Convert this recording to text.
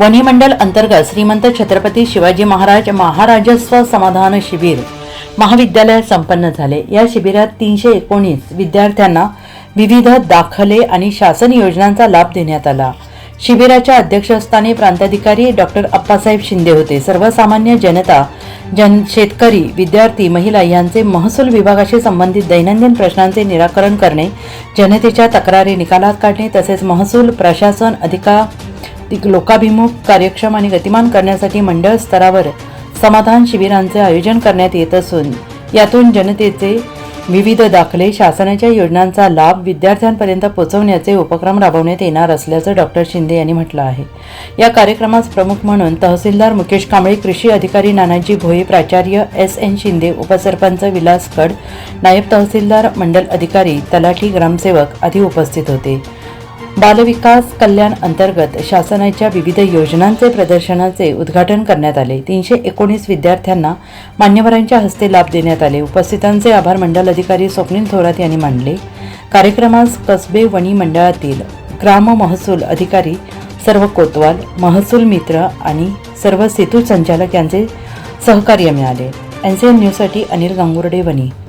वनिमंडल अंतर्गत श्रीमंत छत्रपती शिवाजी महाराज महाराजस्व समाधान शिबिर महाविद्यालयात संपन्न झाले. या शिबिरात तीनशे एकोणीस विद्यार्थ्यांना विविध दाखले आणि शासन योजनांचा लाभ देण्यात आला. शिबिराच्या अध्यक्षस्थानी प्रांताधिकारी डॉक्टर अप्पासाहेब शिंदे होते. सर्वसामान्य जनता जन शेतकरी विद्यार्थी महिला यांचे महसूल विभागाशी संबंधित दैनंदिन प्रश्नांचे निराकरण करणे जनतेच्या तक्रारी निकालात काढणे तसेच महसूल प्रशासन अधिकार लोकाभिमुख कार्यक्षम आणि गतिमान करण्यासाठी मंडळ स्तरावर समाधान शिबिरांचे आयोजन करण्यात येत असून यातून जनतेचे विविध दाखले शासनाच्या योजनांचा लाभ विद्यार्थ्यांपर्यंत पोहोचवण्याचे उपक्रम राबवण्यात येणार असल्याचं डॉक्टर शिंदे यांनी म्हटलं आहे. या कार्यक्रमास प्रमुख म्हणून तहसीलदार मुकेश कांबळे कृषी अधिकारी नानाजी भोये प्राचार्य एस एन शिंदे उपसरपंच विलास कड नायब तहसीलदार मंडल अधिकारी तलाठी ग्रामसेवक आदी उपस्थित होते. बालविकास कल्याण अंतर्गत शासनाच्या विविध योजनांचे प्रदर्शनाचे उद्घाटन करण्यात आले. तीनशे एकोणीस विद्यार्थ्यांना मान्यवरांच्या हस्ते लाभ देण्यात आले. उपस्थितांचे आभार मंडल अधिकारी स्वप्नील थोरात यांनी मानले कार्यक्रमास कसबे वणी मंडळातील ग्राम महसूल अधिकारी सर्व कोतवाल महसूल मित्र आणि सर्व सेतू संचालक यांचे सहकार्य मिळाले. एन सी एन न्यूजसाठी अनिल गांगुर्डे वणी.